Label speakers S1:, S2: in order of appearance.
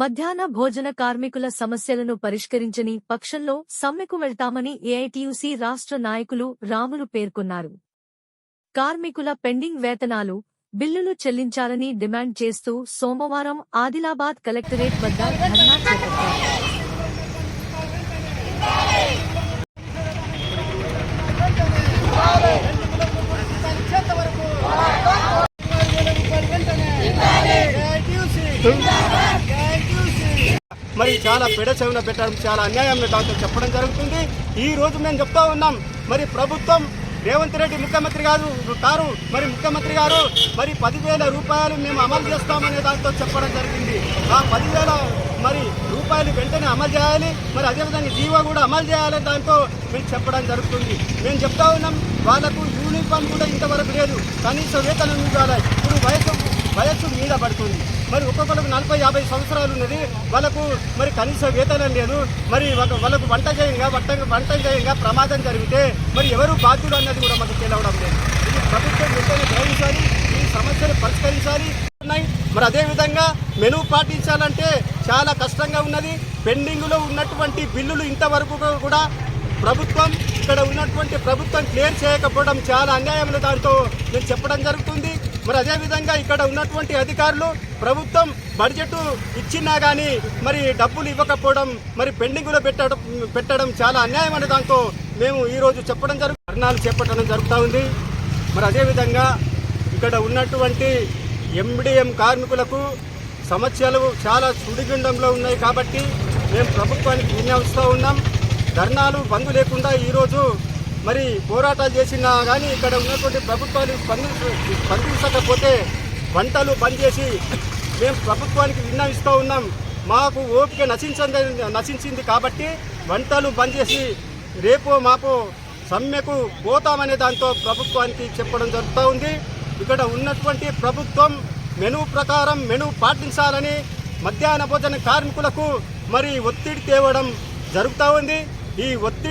S1: మధ్యాహ్న భోజన కార్మికుల సమస్యలను పరిష్కరించని పక్షంలో సమ్మెకు వెళ్తామని ఏఐటీయూసీ రాష్ట్ర నాయకులు రాములు పేర్కొన్నారు. కార్మికుల పెండింగ్ వేతనాలు బిల్లులు చెల్లించాలని డిమాండ్ చేస్తూ సోమవారం ఆదిలాబాద్ కలెక్టరేట్ వద్ద ధర్నా చేపట్టారు.
S2: మరి చాలా పెడ చెవిన పెట్టడం చాలా అన్యాయం దాంతో చెప్పడం జరుగుతుంది. ఈ రోజు మేము చెప్తా ఉన్నాం మరి ప్రభుత్వం రేవంత్ రెడ్డి ముఖ్యమంత్రి గారు కారు మరి ముఖ్యమంత్రి గారు మరి పదివేల రూపాయలు మేము అమలు చేస్తామనే దాంతో చెప్పడం జరిగింది. ఆ పదివేల మరి రూపాయలు వెంటనే అమలు చేయాలి. మరి అదేవిధంగా జీవో కూడా అమలు చేయాలి దాంతో మేము చెప్పడం జరుగుతుంది. మేము చెప్తా ఉన్నాం వాళ్ళకు యూనిఫామ్ కూడా ఇంతవరకు లేదు. కనీస వేతనం ఇవ్వాలి. ఇప్పుడు వయసు వయస్సు మీద పడుతుంది. మరి ఒక్కొక్కరికి నలభై యాభై సంవత్సరాలు ఉన్నది. వాళ్ళకు మరి కనీస వేతనం లేదు. మరి వాళ్ళకు వంట చేయంగా వంట వంట చేయంగా ప్రమాదం జరిగితే మరి ఎవరు బాధ్యులు అన్నది కూడా మనకు తెలవడం లేదు. ఇది ప్రభుత్వం వెంటనే గ్రహించాలి ఈ సమస్యను పరిష్కరించాలి. మరి అదేవిధంగా మెనూ పాటించాలంటే చాలా కష్టంగా ఉన్నది. పెండింగ్లో ఉన్నటువంటి బిల్లులు ఇంతవరకు కూడా ప్రభుత్వం ఇక్కడ ఉన్నటువంటి ప్రభుత్వం క్లియర్ చేయకపోవడం చాలా అన్యాయమైన దాంతో నేను చెప్పడం జరుగుతుంది. మరి అదేవిధంగా ఇక్కడ ఉన్నటువంటి అధికారులు ప్రభుత్వం బడ్జెట్ ఇచ్చినా కానీ మరి డబ్బులు ఇవ్వకపోవడం మరి పెండింగ్లో పెట్టడం పెట్టడం చాలా అన్యాయం అనే దాంతో మేము ఈరోజు చెప్పడం జరుగు ధర్నాలు చేపట్టడం జరుగుతూ ఉంది. మరి అదేవిధంగా ఇక్కడ ఉన్నటువంటి ఎండిఎం కార్మికులకు సమస్యలు చాలా సుడిగుండంలో ఉన్నాయి కాబట్టి మేము ప్రభుత్వానికి వినియోగిస్తూ ఉన్నాం. ధర్నాలు బంద్ లేకుండా ఈరోజు మరి పోరాటాలు చేసినా కానీ ఇక్కడ ఉన్నటువంటి ప్రభుత్వాలు స్పందించ స్పందించకపోతే వంటలు బంద్ చేసి మేము ప్రభుత్వానికి విన్నవిస్తూ ఉన్నాం. మాకు ఓపిక నశించింది నశించింది కాబట్టి వంటలు బంద్ చేసి రేపో మాపో సమ్మెకు పోతామనే దాంతో ప్రభుత్వానికి చెప్పడం జరుగుతూ ఉంది. ఇక్కడ ఉన్నటువంటి ప్రభుత్వం మెనూ ప్రకారం మెనూ పాటించాలని మధ్యాహ్న భోజన కార్మికులకు మరి ఒత్తిడి తేవడం జరుగుతూ ఉంది. ఈ ఒత్తిడి